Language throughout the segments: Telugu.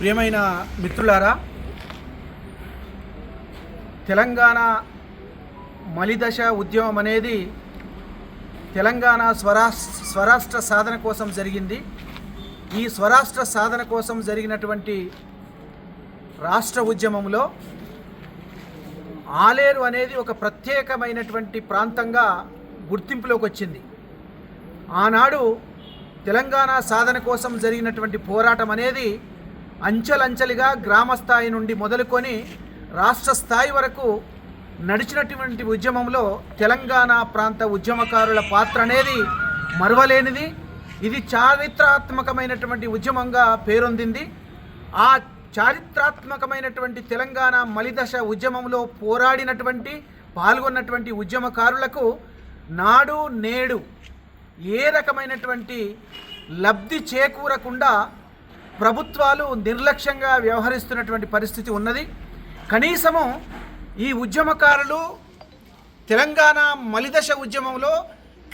ప్రియమైన మిత్రులారా తెలంగాణ మలిదశ ఉద్యమం అనేది తెలంగాణ స్వరాష్ స్వరాష్ట్ర సాధన కోసం జరిగింది. ఈ స్వరాష్ట్ర సాధన కోసం జరిగినటువంటి రాష్ట్ర ఉద్యమంలో ఆలేరు అనేది ఒక ప్రత్యేకమైనటువంటి ప్రాంతంగా గుర్తింపులోకి వచ్చింది. ఆనాడు తెలంగాణ సాధన కోసం జరిగినటువంటి పోరాటం అనేది అంచెలంచెలుగా గ్రామ స్థాయి నుండి మొదలుకొని రాష్ట్ర స్థాయి వరకు నడిచినటువంటి ఉద్యమంలో తెలంగాణ ప్రాంత ఉద్యమకారుల పాత్ర అనేది మరవలేనిది. ఇది చారిత్రాత్మకమైనటువంటి ఉద్యమంగా పేరొందింది. ఆ చారిత్రాత్మకమైనటువంటి తెలంగాణ మలిదశ ఉద్యమంలో పోరాడినటువంటి పాల్గొన్నటువంటి ఉద్యమకారులకు నాడు నేడు ఏ రకమైనటువంటి లబ్ధి చేకూరకుండా ప్రభుత్వాలు నిర్లక్ష్యంగా వ్యవహరిస్తున్నటువంటి పరిస్థితి ఉన్నది. కనీసము ఈ ఉద్యమకారులు తెలంగాణ మలిదశ ఉద్యమంలో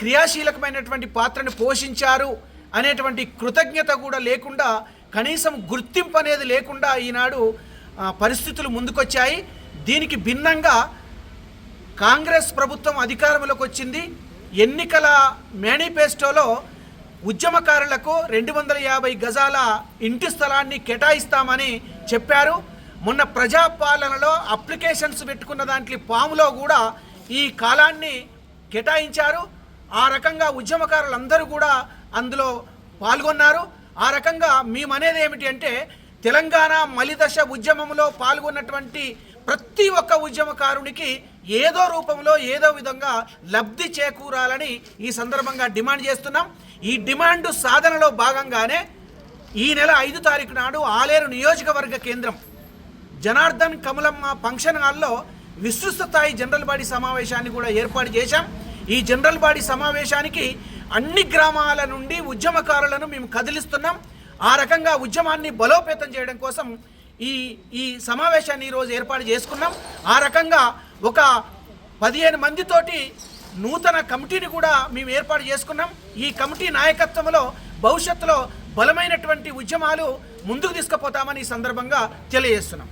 క్రియాశీలకమైనటువంటి పాత్రను పోషించారు అనేటువంటి కృతజ్ఞత కూడా లేకుండా కనీసం గుర్తింపు అనేది లేకుండా ఈనాడు పరిస్థితులు ముందుకొచ్చాయి. దీనికి భిన్నంగా కాంగ్రెస్ ప్రభుత్వం అధికారంలోకి వచ్చింది. ఎన్నికల మేనిఫెస్టోలో ఉద్యమకారులకు రెండు వందల యాభై గజాల ఇంటి స్థలాన్ని కేటాయిస్తామని చెప్పారు. మొన్న ప్రజాపాలనలో అప్లికేషన్స్ పెట్టుకున్న దాంట్లో పాములో కూడా ఈ కాలాన్ని కేటాయించారు. ఆ రకంగా ఉద్యమకారులందరూ కూడా అందులో పాల్గొన్నారు. ఆ రకంగా మేమనేది ఏమిటి అంటే తెలంగాణ మలిదశ ఉద్యమంలో పాల్గొన్నటువంటి ప్రతి ఒక్క ఉద్యమకారునికి ఏదో రూపంలో ఏదో విధంగా లబ్ధి చేకూరాలని ఈ సందర్భంగా డిమాండ్ చేస్తున్నాం. ఈ డిమాండ్ సాధనలో భాగంగానే ఈ నెల ఐదు తారీఖు నాడు ఆలేరు నియోజకవర్గ కేంద్రం జనార్దన్ కమలమ్మ ఫంక్షన్ హాల్లో విస్తృత స్థాయి జనరల్ బాడీ సమావేశాన్ని కూడా ఏర్పాటు చేశాం. ఈ జనరల్ బాడీ సమావేశానికి అన్ని గ్రామాల నుండి ఉద్యమకారులను మేము కదిలిస్తున్నాం. ఆ రకంగా ఉద్యమాన్ని బలోపేతం చేయడం కోసం ఈ ఈ సమావేశాన్ని ఈరోజు ఏర్పాటు చేసుకున్నాం. ఆ రకంగా ఒక పదిహేను మందితోటి నూతన కమిటీని కూడా మేము ఏర్పాటు చేసుకున్నాం. ఈ కమిటీ నాయకత్వంలో భవిష్యత్తులో బలమైనటువంటి ఉద్యమాలు ముందుకు తీసుకుపోతామని ఈ సందర్భంగా తెలియజేస్తున్నాం.